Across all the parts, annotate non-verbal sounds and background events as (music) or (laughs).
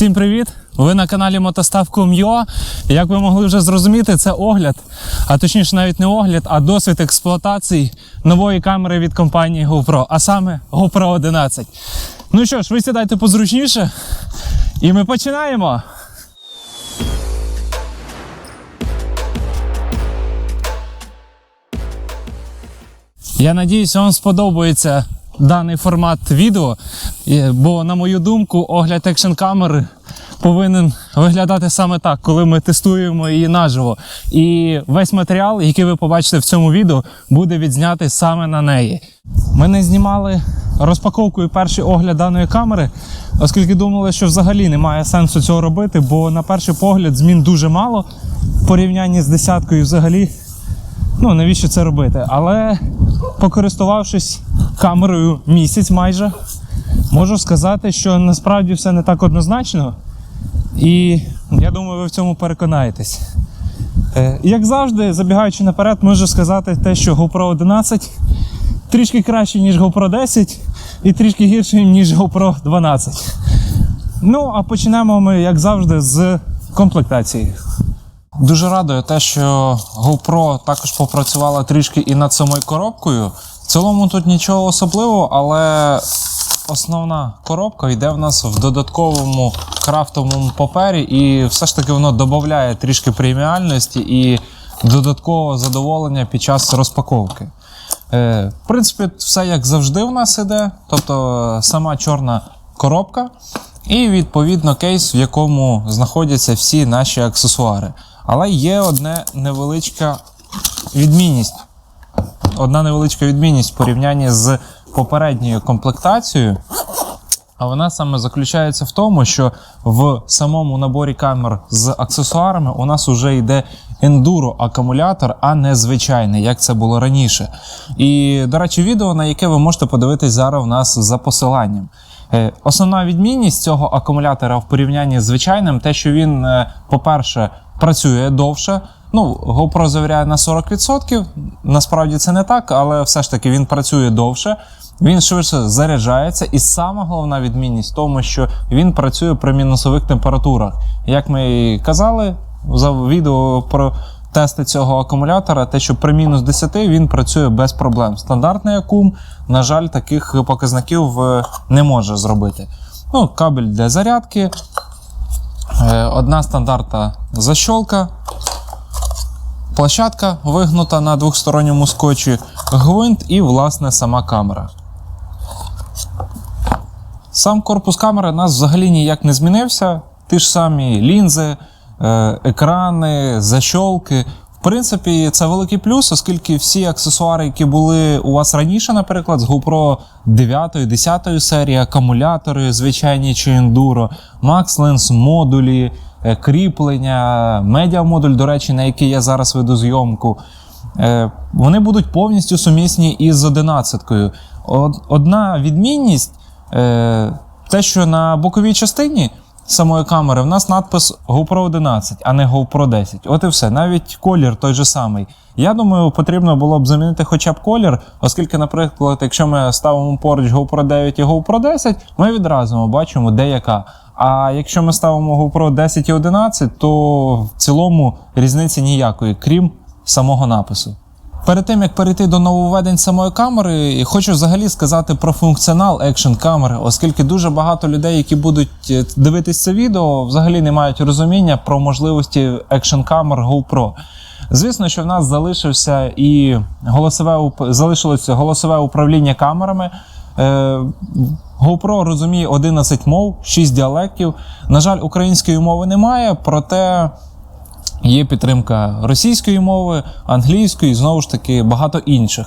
Всім привіт! Ви на каналі Мотостав.com.ua. Як ви могли вже зрозуміти, це огляд, а точніше навіть не огляд, а досвід експлуатації нової камери від компанії GoPro, а саме GoPro 11. Ну що ж, ви сідайте позручніше, і ми починаємо. Я надіюсь, вам сподобається даний формат відео, бо, на мою думку, огляд екшн камери повинен виглядати саме так, коли ми тестуємо її наживо. І весь матеріал, який ви побачите в цьому відео, буде відзнятий саме на неї. Ми не знімали розпаковку і перший огляд даної камери, оскільки думали, що взагалі немає сенсу цього робити, бо на перший погляд змін дуже мало в порівнянні з десяткою взагалі ну навіщо це робити? Але покористувавшись камерою місяць майже, можу сказати, що насправді все не так однозначно. І я думаю, ви в цьому переконаєтесь. Е, Як завжди, забігаючи наперед, можу сказати те, що GoPro 11 трішки краще, ніж GoPro 10, і трішки гірше, ніж GoPro 12. Ну, а почнемо ми, як завжди, з комплектації. Дуже радує те, що GoPro також попрацювала трішки і над самою коробкою. В цілому тут нічого особливого, але основна коробка йде в нас в додатковому крафтовому папері, і все ж таки воно додає трішки преміальності і додаткового задоволення під час розпаковки. Е, в принципі, все як завжди в нас іде, тобто е, сама чорна коробка, і відповідно кейс, в якому знаходяться всі наші аксесуари. Але є одне невеличка відмінність. Одна невеличка відмінність в порівнянні з попередньою комплектацією. А вона саме заключається в тому, що в самому наборі камер з аксесуарами у нас вже йде ендуро акумулятор, а не звичайний, як це було раніше. І, до речі, відео, на яке ви можете подивитись зараз у нас за посиланням. Е, Основна відмінність цього акумулятора в порівнянні з звичайним, те, що він, е, по-перше, працює довше. Ну, GoPro завіряє на 40%. Насправді це не так, але все ж таки він працює довше. Він швидше заряджається, і сама головна відмінність в тому, що він працює при мінусових температурах. Як ми і казали за відео про тести цього акумулятора, те, що при мінус 10 він працює без проблем. Стандартний акум, на жаль, таких показників е, не може зробити. Ну, кабель для зарядки, одна стандартна защолка, площадка вигнута на двохсторонньому скотчі, гвинт і, власне, сама камера. Сам корпус камери у нас взагалі ніяк не змінився. Ті ж самі лінзи, е, екрани, защолки. В принципі, це великий плюс, оскільки всі аксесуари, які були у вас раніше, наприклад, з GoPro 9, 10 серії, акумулятори, звичайні чи ендуро, MaxLens, модулі, е, кріплення, медіамодуль, до речі, на який я зараз веду зйомку. Е, Вони будуть повністю сумісні із 11. Од- Одна відмінність е, те, що на боковій частині самої камери в нас надпис GoPro 11, а не GoPro 10. От і все. Навіть колір той же самий. Я думаю, потрібно було б замінити хоча б колір, оскільки, наприклад, якщо ми ставимо поруч GoPro 9 і GoPro 10, ми відразу бачимо, де яка. А якщо ми ставимо GoPro 10 і 11, то в цілому різниці ніякої, крім самого напису. Перед тим як перейти до нововведень самої камери, хочу взагалі сказати про функціонал екшн камери, оскільки дуже багато людей, які будуть е, дивитись це відео, взагалі не мають розуміння про можливості екшн камер GoPro. Звісно, що в нас залишився і голосове залишилося голосове управління камерами. Е, GoPro розуміє 11 мов, 6 діалектів. На жаль, української мови немає, проте Є підтримка російської мови, англійської, і знову ж таки багато інших.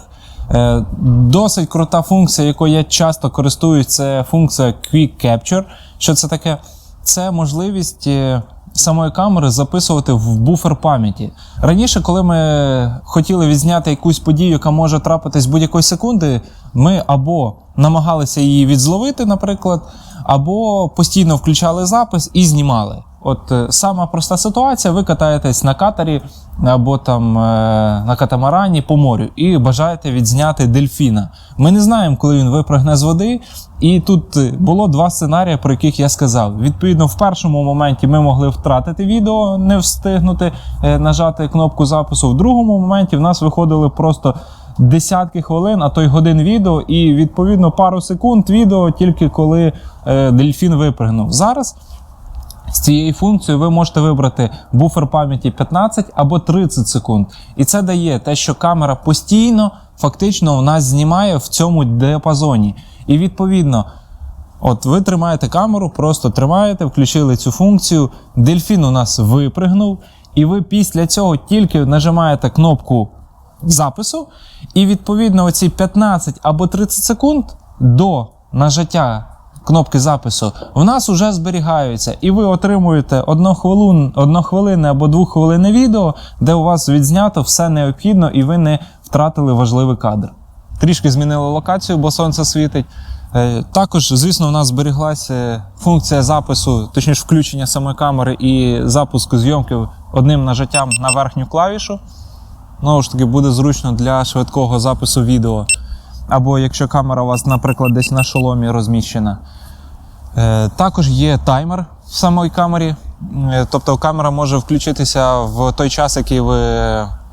Е, Досить крута функція, якою я часто користуюсь, це функція Quick Capture. Що це таке? Це можливість е, самої камери записувати в буфер пам'яті. Раніше, коли ми хотіли відзняти якусь подію, яка може трапитись будь-якої секунди, ми або намагалися її відзловити, наприклад, або постійно включали запис і знімали. От е, сама проста ситуація: ви катаєтесь на катері або там е, на катамарані по морю і бажаєте відзняти дельфіна. Ми не знаємо, коли він випрыгне з води. І тут е, було два сценарії, про яких я сказав. Відповідно, в першому моменті ми могли втратити відео, не встигнути нажати кнопку запису. В другому моменті в нас виходили просто десятки хвилин, а то й годин відео, і відповідно пару секунд відео тільки коли е, дельфін випригнув. Зараз. З цією функцією ви можете вибрати буфер пам'яті 15 або 30 секунд. І це дає те, що камера постійно фактично у нас знімає в цьому діапазоні. І відповідно, от ви тримаєте камеру, просто тримаєте, включили цю функцію. Дельфін у нас випригнув, і ви після цього тільки нажимаєте кнопку запису, і відповідно оці 15 або 30 секунд до нажаття кнопки запису в нас вже зберігаються, і ви отримуєте однохвилин, однохвилинне або двоххвилинне відео, де у вас відзнято все необхідно, і ви не втратили важливий кадр. Трішки змінили локацію, бо сонце світить. Е, Також, звісно, у нас зберіглася функція запису, точніше, включення самої камери і запуску зйомки одним нажаттям на верхню клавішу. Знову ж таки, буде зручно для швидкого запису відео. Або якщо камера у вас, наприклад, десь на шоломі розміщена. Е, Також є таймер в самій камері. Е, Тобто камера може включитися в той час, який ви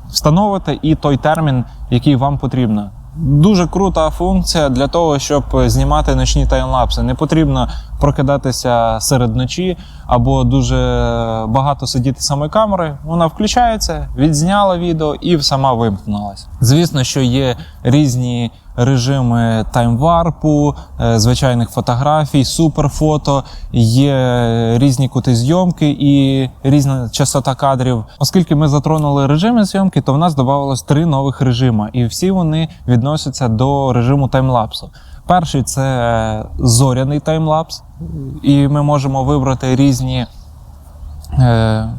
встановите, і той термін, який вам потрібно. Дуже крута функція для того, щоб знімати ночні таймлапси. Не потрібно прокидатися серед ночі або дуже багато сидіти самої камери. Вона включається, відзняла відео і сама вимкнулася. Звісно, що є різні режими таймварпу, е, звичайних фотографій, суперфото, є різні кути зйомки і різна частота кадрів. Оскільки ми затронули режими зйомки, то в нас додавалось три нових режими, і всі вони відносяться до режиму таймлапсу. Перший це зоряний таймлапс, і ми можемо вибрати різні е,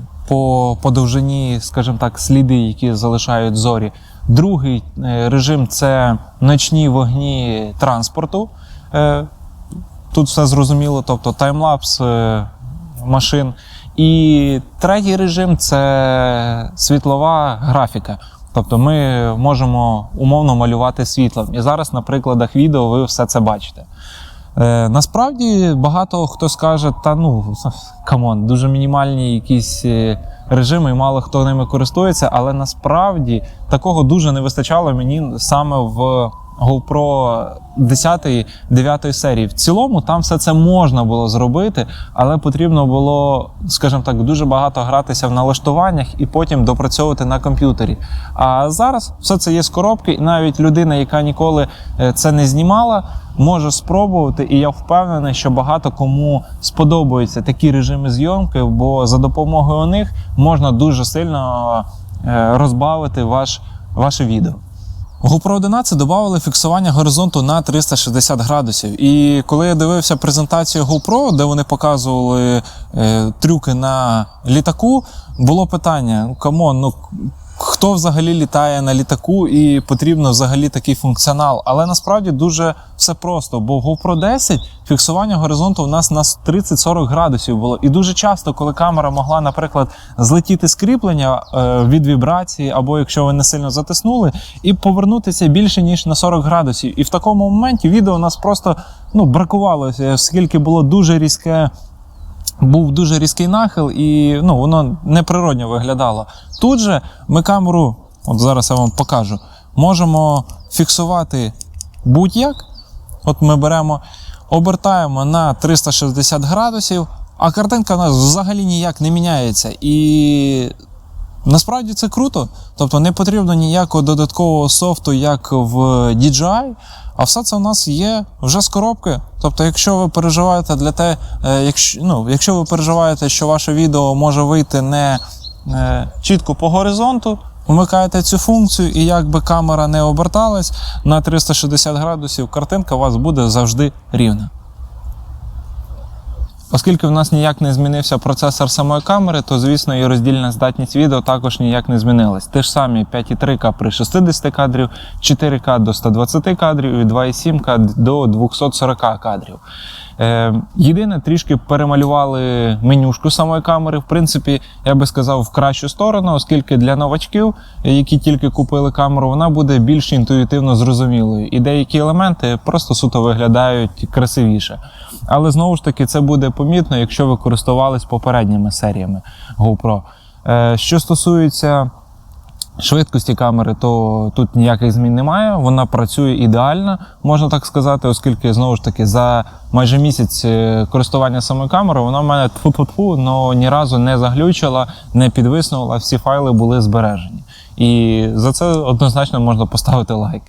по довжині, скажімо так, сліди, які залишають зорі. Другий е, режим це ночні вогні транспорту. Е, тут все зрозуміло, тобто таймлапс е, машин. І третій режим це світлова графіка. Тобто ми можемо умовно малювати світлом. І зараз на прикладах відео ви все це бачите. Е, насправді багато хто скаже, та ну (laughs) камон, дуже мінімальні якісь режими, і мало хто ними користується, але насправді такого дуже не вистачало мені саме в GoPro 10 9 серії. В цілому там все це можна було зробити, але потрібно було, скажімо так, дуже багато гратися в налаштуваннях і потім допрацьовувати на комп'ютері. А зараз все це є з коробки, і навіть людина, яка ніколи е, це не знімала, може спробувати. І я впевнений, що багато кому сподобаються такі режими зйомки, бо за допомогою них можна дуже сильно е, розбавити ваш, ваше відео. GoPro 11 додали фіксування горизонту на 360 градусів. І коли я дивився презентацію GoPro, де вони показували е, трюки на літаку, було питання: камон, ну хто взагалі літає на літаку і потрібно взагалі такий функціонал. Але насправді дуже все просто, бо в GoPro 10 фіксування горизонту у нас на 30-40 градусів було. І дуже часто, коли камера могла, наприклад, злетіти з кріплення е, від вібрації, або якщо ви не сильно затиснули, і повернутися більше ніж на 40 градусів. І в такому моменті відео у нас просто ну бракувало, оскільки було дуже різке був дуже різкий нахил, і ну, воно неприродньо виглядало. Тут же ми камеру, от зараз я вам покажу, можемо фіксувати будь-як. От ми беремо, обертаємо на 360 градусів, а картинка у нас взагалі ніяк не міняється. І насправді це круто. Тобто не потрібно ніякого додаткового софту, як в DJI. А все це у нас є вже з коробки. Тобто, якщо ви переживаєте для те, е, якщо, ну, якщо ви переживаєте, що ваше відео може вийти не е, чітко по горизонту, вмикаєте цю функцію, і якби камера не оберталась на 360 градусів, картинка у вас буде завжди рівна. Оскільки в нас ніяк не змінився процесор самої камери, то звісно і роздільна здатність відео також ніяк не змінилась. Те ж самі 5,3К при 60 кадрів, 4К до 120 кадрів і 2,7К до 240 кадрів. Е, єдине, трішки перемалювали менюшку самої камери. В принципі, я би сказав, в кращу сторону, оскільки для новачків, які тільки купили камеру, вона буде більш інтуїтивно зрозумілою. І деякі елементи просто суто виглядають красивіше. Але знову ж таки, це буде помітно, якщо ви користувались попередніми серіями GoPro. Е, що стосується Швидкості камери, то тут ніяких змін немає. Вона працює ідеально, можна так сказати, оскільки знову ж таки за майже місяць е, користування самою камерою вона в мене тфу-тфу-тфу, но ні разу не заглючила, не підвиснула. Всі файли були збережені. І за це однозначно можна поставити лайк.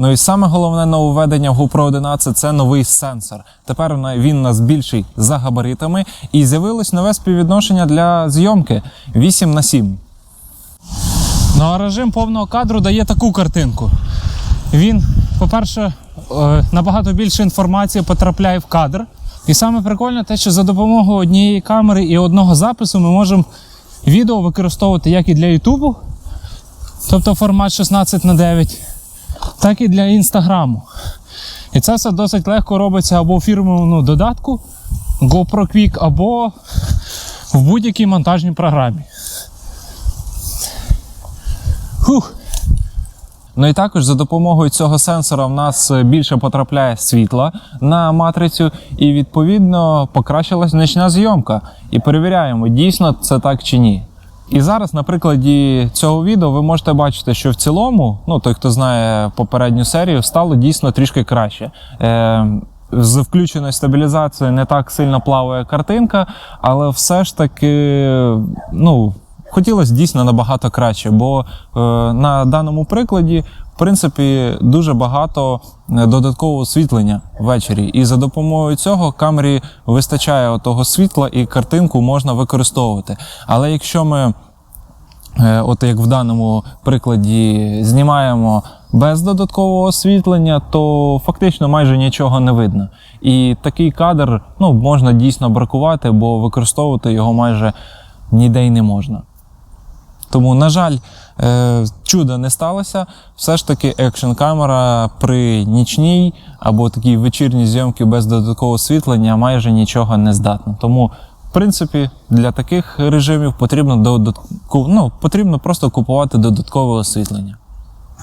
Ну і саме головне нововведення GoPro 11 це новий сенсор. Тепер він у нас більший за габаритами, і з'явилось нове співвідношення для зйомки 8 на 7. Ну а режим повного кадру дає таку картинку. Він, по-перше, е, набагато більше інформації потрапляє в кадр. І саме прикольне те, що за допомогою однієї камери і одного запису ми можемо відео використовувати як і для Ютубу, тобто формат 16 на 9, так і для інстаграму. І це все досить легко робиться або в фірмовому додатку GoPro Quick, або в будь-якій монтажній програмі. Фух. Ну і також за допомогою цього сенсора в нас більше потрапляє світла на матрицю, і відповідно покращилась нічна зйомка. І перевіряємо, дійсно це так чи ні. І зараз на прикладі цього відео ви можете бачити, що в цілому, ну той, хто знає попередню серію, стало дійсно трішки краще. Е, з включеною стабілізацією не так сильно плаває картинка, але все ж таки, ну, хотілося дійсно набагато краще, бо е, на даному прикладі, в принципі, дуже багато е, додаткового освітлення ввечері. І за допомогою цього камері вистачає того світла і картинку можна використовувати. Але якщо ми Е, От як в даному прикладі знімаємо без додаткового освітлення, то фактично майже нічого не видно. І такий кадр ну, можна дійсно бракувати, бо використовувати його майже ніде й не можна. Тому, на жаль, е, чуда не сталося. Все ж таки, екшн камера при нічній або такій вечірній зйомці без додаткового освітлення майже нічого не здатна. Тому, в принципі, для таких режимів потрібно додатку, ну, потрібно просто купувати додаткове освітлення.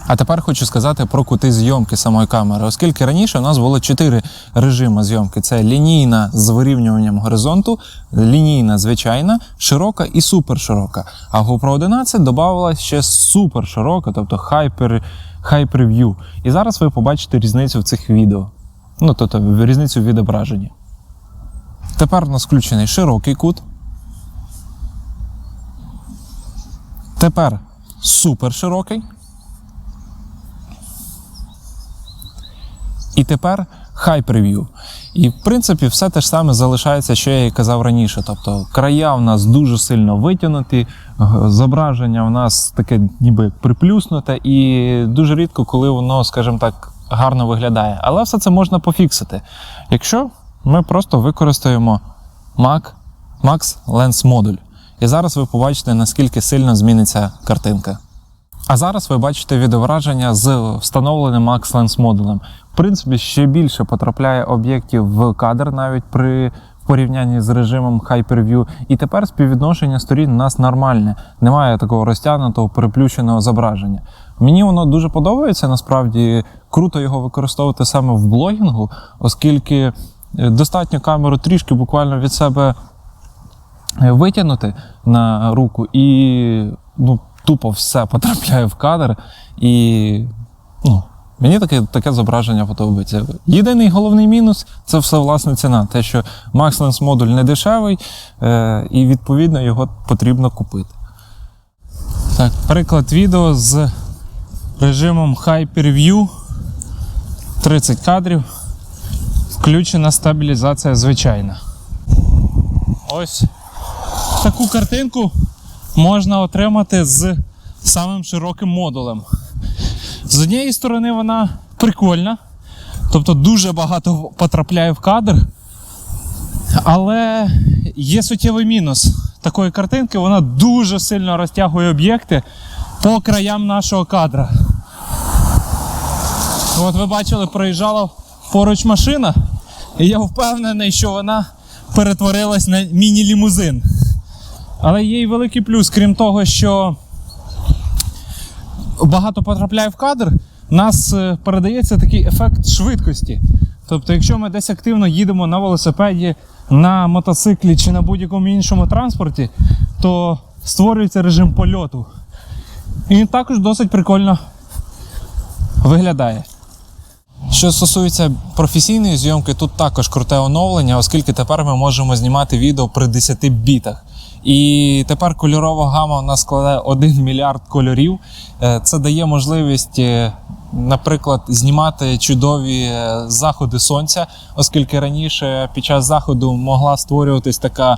А тепер хочу сказати про кути зйомки самої камери, оскільки раніше у нас було чотири режими зйомки: це лінійна з вирівнюванням горизонту, лінійна звичайна, широка і суперширока. А GoPro 11 додавалася ще суперширока, тобто Hyper, Hyper View. І зараз ви побачите різницю в цих відео. Ну, тобто різницю в відображенні. Тепер у нас включений широкий кут. Тепер суперширокий. І тепер Hyper-View. І в принципі все те ж саме залишається, що я і казав раніше. Тобто края в нас дуже сильно витягнуті, зображення в нас таке ніби приплюснуте, і дуже рідко, коли воно, скажімо так, гарно виглядає. Але все це можна пофіксити. Якщо ми просто використаємо Mac, Max Lens модуль. І зараз ви побачите, наскільки сильно зміниться картинка. А зараз ви бачите відображення з встановленим Max Lens модулем. В принципі, ще більше потрапляє об'єктів в кадр навіть при порівнянні з режимом Hyper-View. І тепер співвідношення сторін у нас нормальне. Немає такого розтягнутого переплющеного зображення. Мені воно дуже подобається. Насправді круто його використовувати саме в блогінгу, оскільки е, достатньо камеру трішки буквально від себе е, витягнути на руку, і ну, тупо все потрапляє в кадр. І ну, мені таке, таке зображення подобається. Єдиний головний мінус це все власне ціна. Те, що Max Lens модуль не дешевий, е, і відповідно його потрібно купити. Так, приклад відео з режимом Hyper-View. 30 кадрів. Включена стабілізація звичайна. Ось таку картинку можна отримати з самим широким модулем. З однієї сторони вона прикольна, тобто дуже багато потрапляє в кадр. Але є суттєвий мінус такої картинки, вона дуже сильно розтягує об'єкти по краям нашого кадра. От ви бачили, проїжджала поруч машина, І я впевнений, що вона перетворилась на міні-лімузин. Але є й великий плюс, крім того, що багато потрапляє в кадр, нас е, передається такий ефект швидкості. Тобто, якщо ми десь активно їдемо на велосипеді, на мотоциклі чи на будь-якому іншому транспорті, то створюється режим польоту. І він також досить прикольно виглядає. Що стосується професійної зйомки, тут також круте оновлення, оскільки тепер ми можемо знімати відео при 10 бітах. І тепер кольорова гама у нас складає 1 мільярд кольорів. Е, Це дає можливість, е, наприклад, знімати чудові е, заходи сонця, оскільки раніше під час заходу могла створюватись така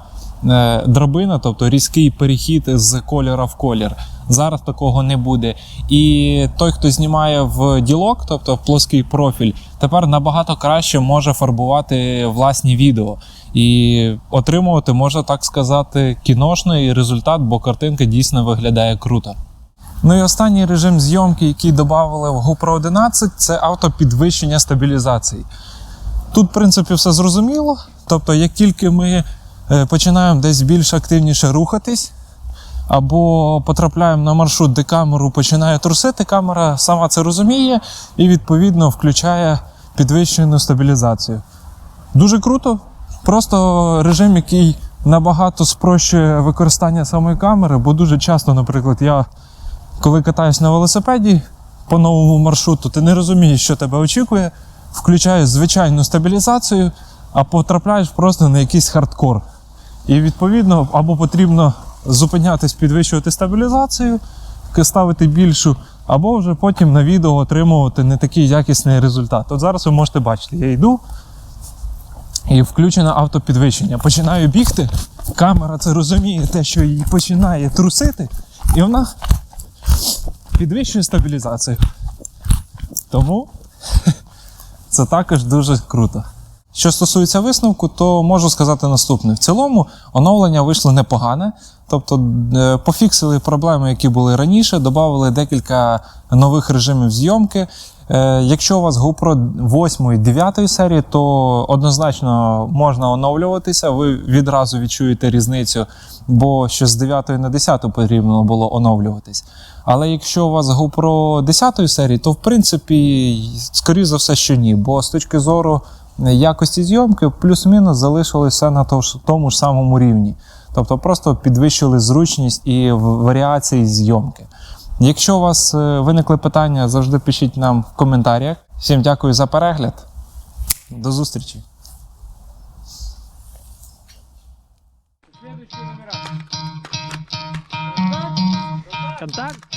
драбина, тобто різкий перехід з кольора в колір. Зараз такого не буде. І той, хто знімає в ділок, тобто в плоский профіль, тепер набагато краще може фарбувати власні відео. І отримувати, можна так сказати, кіношний результат, бо картинка дійсно виглядає круто. Ну і останній режим зйомки, який додали в GoPro 11, це автопідвищення стабілізації. Тут, в принципі, все зрозуміло. Тобто, як тільки ми е, починаємо десь більш активніше рухатись, або потрапляємо на маршрут, де камеру починає трусити, камера сама це розуміє і відповідно включає підвищену стабілізацію. Дуже круто. Просто режим, який набагато спрощує використання самої камери, бо дуже часто, наприклад, я коли катаюсь на велосипеді по новому маршруту, ти не розумієш, що тебе очікує, включаєш звичайну стабілізацію, а потрапляєш просто на якийсь хардкор. І відповідно або потрібно зупинятись, підвищувати стабілізацію, ставити більшу, або вже потім на відео отримувати не такий якісний результат. От зараз ви можете бачити, я йду і включено автопідвищення. Починаю бігти, камера це розуміє те, що її починає трусити, і вона підвищує стабілізацію. Тому (laughs) це також дуже круто. Що стосується висновку, то можу сказати наступне: в цілому оновлення вийшло непогане. Тобто е, пофіксили проблеми, які були раніше, додали декілька нових режимів зйомки. Е, Якщо у вас GoPro 8 і 9 серії, то однозначно можна оновлюватися. Ви відразу відчуєте різницю, бо ще з 9 на 10 потрібно було оновлюватись. Але якщо у вас GoPro 10 серії, то в принципі, скоріше за все, що ні. Бо з точки зору якості зйомки плюс-мінус залишилося на тому ж- самому рівні. Тобто просто підвищили зручність і варіації зйомки. Якщо у вас е, виникли питання, завжди пишіть нам в коментарях. Всім дякую за перегляд. До зустрічі. Контакт?